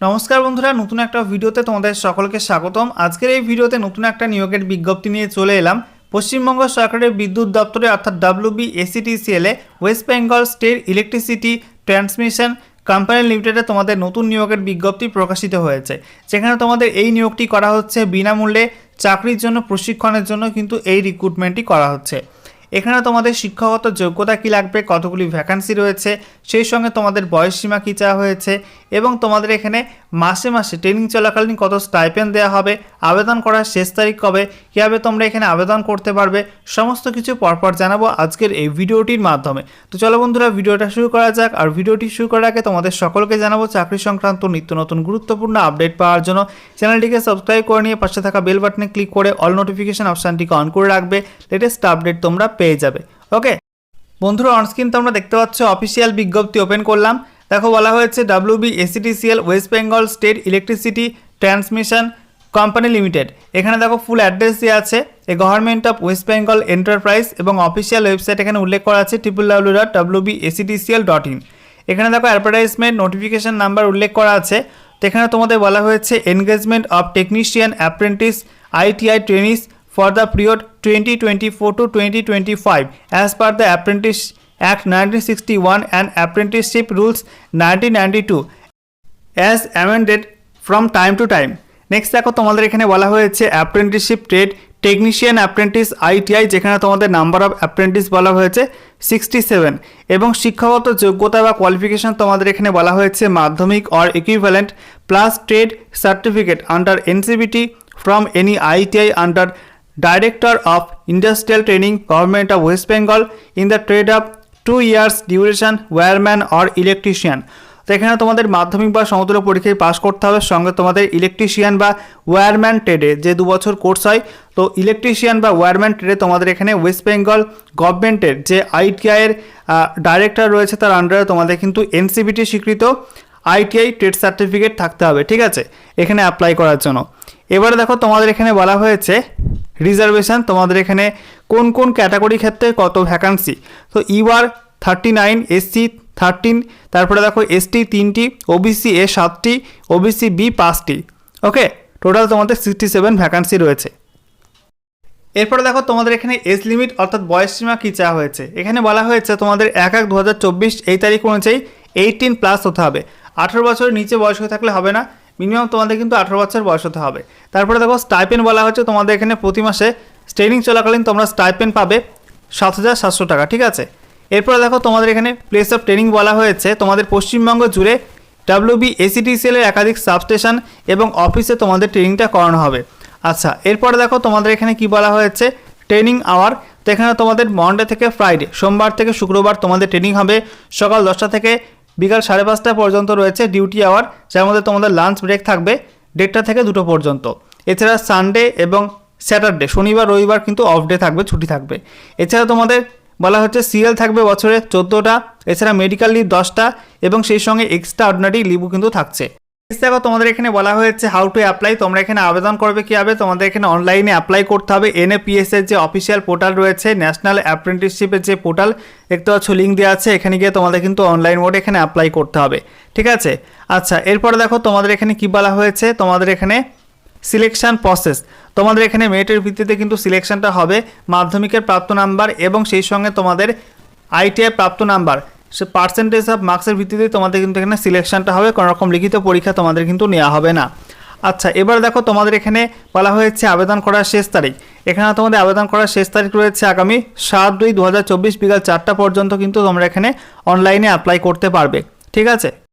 নমস্কার বন্ধুরা, নতুন একটা ভিডিওতে তোমাদের সকলকে স্বাগতম। আজকের এই ভিডিওতে নতুন একটা নিয়োগের বিজ্ঞপ্তি নিয়ে চলে এলাম। পশ্চিমবঙ্গ সরকারের বিদ্যুৎ দপ্তরে, অর্থাৎ WB এসিটিসিএলে West Bengal State Electricity Transmission Company লিমিটেডে তোমাদের নতুন নিয়োগের বিজ্ঞপ্তি প্রকাশিত হয়েছে। যেখানে তোমাদের এই নিয়োগটি করা হচ্ছে বিনামূল্যে চাকরির জন্য, প্রশিক্ষণের জন্য কিন্তু এই রিক্রুটমেন্টটি করা হচ্ছে। এখানে তোমাদের শিক্ষাগত যোগ্যতা কি লাগবে, কতগুলি ভ্যাকান্সি রয়েছে, সেই সঙ্গে তোমাদের বয়সসীমা কী চাওয়া হয়েছে এবং তোমাদের এখানে মাসে মাসে ট্রেনিং চলাকালীন কত স্টাইপেন্ড দেওয়া হবে, আবেদন করার শেষ তারিখ কবে, কীভাবে তোমরা এখানে আবেদন করতে পারবে, সমস্ত কিছু পরপর জানাব আজকের এই ভিডিওটির মাধ্যমে। তো চলো বন্ধুরা, ভিডিওটা শুরু করা যাক। আর ভিডিওটি শুরু করার আগে তোমাদের সকলকে জানাব, চাকরি সংক্রান্ত নিত্য নতুন গুরুত্বপূর্ণ আপডেট পাওয়ার জন্য চ্যানেলটিকে সাবস্ক্রাইব করে নিয়ে পাশে থাকা বেল বাটনে ক্লিক করে অল নোটিফিকেশন অপশানটিকে অন করে রাখবে লেটেস্ট আপডেট তোমরা পেয়ে যাবে। ওকে বন্ধুরা অনস্ক্রিন তোমরা দেখতে পাচ্ছ অফিসিয়াল বিজ্ঞপ্তি ওপেন করলাম। দেখো বলা হয়েছে WB SETCL West Bengal State Electricity Transmission Company Limited এখানে দেখো ফুল অ্যাড্রেস দেওয়া আছে, a government of West Bengal enterprise এবং অফিসিয়াল ওয়েবসাইট এখানে উল্লেখ করা আছে triple W dot WB SETCL dot in এখানে দেখো অ্যাডভার্টাইজমেন্ট নোটিফিকেশন নাম্বার উল্লেখ করা আছে। তো এখানে তোমাদের বলা হয়েছে engagement of technician apprentice ITI trainees for the period 2024 to 2025 as per the Apprentice Act 1961 and Apprenticeship Rules 1992 as amended from time. Next দেখো তোমাদের এখানে বলা হয়েছে apprenticeship trade technician apprentice ITI যেখানে তোমাদের নাম্বার অফ অ্যাপ্রেন্টিস বলা হয়েছে sixty seven এবং শিক্ষাগত যোগ্যতা বা কোয়ালিফিকেশন তোমাদের এখানে বলা হয়েছে মাধ্যমিক or equivalent plus trade certificate under NCVT from any ITI under director of industrial training government of West Bengal in the trade of two years duration, wireman or electrician তো এখানে তোমাদের মাধ্যমিক বা সমতুল্য পরীক্ষায় পাশ করতে হবে সঙ্গে তোমাদের ইলেকট্রিশিয়ান বা ওয়্যারম্যান ট্রেডে যে দু বছর কোর্স হয় তো ইলেকট্রিশিয়ান বা ওয়্যারম্যান ট্রেডে তোমাদের এখানে ওয়েস্ট বেঙ্গল গভর্নমেন্টের যে আইটিআইয়ের ডাইরেক্টর রয়েছে তার আন্ডারে তোমাদের কিন্তু এনসিবিটি স্বীকৃত আইটিআই ট্রেড সার্টিফিকেট থাকতে হবে ঠিক আছে? এখানে অ্যাপ্লাই করার জন্য। এবারে দেখো তোমাদের এখানে বলা হয়েছে রিজার্ভেশন তোমাদের এখানে কোন কোন ক্যাটাগরি ক্ষেত্রে কত ভ্যাকান্সি তো UR thirty nine SC thirteen তারপরে দেখো এসটি তিনটি ওবিসি এ সাতটি ওবিসি বি পাঁচটি। ওকে টোটাল তোমাদের সিক্সটি সেভেন ভ্যাকান্সি রয়েছে। এরপরে দেখো তোমাদের এখানে এজ লিমিট অর্থাৎ বয়স সীমা কী চাওয়া হয়েছে? এখানে বলা হয়েছে তোমাদের এক এক দু এই তারিখ অনুযায়ী এইটিন প্লাস হতে হবে। আঠেরো বছরের নিচে বয়স হয়ে থাকলে হবে না মিনিমাম তোমাদের কিন্তু আঠেরো বছর বয়স হতে হবে। তারপরে দেখো স্টাইপেন বলা হচ্ছে তোমাদের এখানে প্রতি মাসে ট্রেনিং চলাকালীন তোমরা স্টাইপেন পাবে সাত হাজার সাতশো টাকা, ঠিক আছে? এরপরে দেখো তোমাদের এখানে প্লেস অফ ট্রেনিং বলা হয়েছে। তোমাদের পশ্চিমবঙ্গ জুড়ে ডাব্লিউবি এসিটিসিএলের একাধিক সাবস্টেশন এবং অফিসে তোমাদের ট্রেনিংটা করানো হবে। আচ্ছা এরপরে দেখো তোমাদের এখানে কি বলা হয়েছে? ট্রেনিং আওয়ার তো এখানে তোমাদের মন্ডে থেকে ফ্রাইডে সোমবার থেকে শুক্রবার তোমাদের ট্রেনিং হবে। সকাল দশটা থেকে বিকাল সাড়ে পাঁচটা পর্যন্ত রয়েছে ডিউটি আওয়ার যার মধ্যে তোমাদের লাঞ্চ ব্রেক থাকবে দেড়টা থেকে দুটো পর্যন্ত। এছাড়া সানডে এবং স্যাটারডে, শনিবার, রবিবার কিন্তু অফ ডে থাকবে, ছুটি থাকবে। এছাড়া তোমাদের বলা হচ্ছে সিএল থাকবে বছরে চোদ্দোটা, এছাড়া মেডিকেল লিভ দশটা এবং সেই সঙ্গে এক্সট্রা অর্ডিনারি লিভও কিন্তু থাকছে। দেখো, তোমাদের এখানে বলা হয়েছে হাউ টু অ্যাপ্লাই তোমরা এখানে আবেদন করবে কীভাবে? তোমাদের এখানে অনলাইনে অ্যাপ্লাই করতে হবে। এনএপিএস এর যে অফিসিয়াল পোর্টাল রয়েছে ন্যাশনাল অ্যাপ্রেন্টিসশিপের যে পোর্টাল দেখতে পাচ্ছ লিঙ্ক দেওয়া আছে। এখানে গিয়ে তোমাদের কিন্তু অনলাইন মোডে এখানে অ্যাপ্লাই করতে হবে। ঠিক আছে? আচ্ছা এরপরে দেখো, তোমাদের এখানে কি বলা হয়েছে? তোমাদের এখানে সিলেকশন প্রসেস তোমাদের এখানে মেরিটের ভিত্তিতে কিন্তু সিলেকশনটা হবে মাধ্যমিকের প্রাপ্ত নাম্বার এবং সেই সঙ্গে তোমাদের আইটিআই প্রাপ্ত নাম্বার সে পার্সেন্টেজ অফ মার্কসের ভিত্তিতে তোমাদের কিন্তু এখানে সিলেকশনটা হবে, কোনো রকম লিখিত পরীক্ষা তোমাদের কিন্তু নেওয়া হবে না। আচ্ছা এবার দেখো তোমাদের এখানে বলা হয়েছে আবেদন করার শেষ তারিখ। এখানে তোমাদের আবেদন করার শেষ তারিখ রয়েছে আগামী সাত দুই দু হাজার চব্বিশ বিকাল চারটা পর্যন্ত কিন্তু তোমরা এখানে অনলাইনে অ্যাপ্লাই করতে পারবে। ঠিক আছে?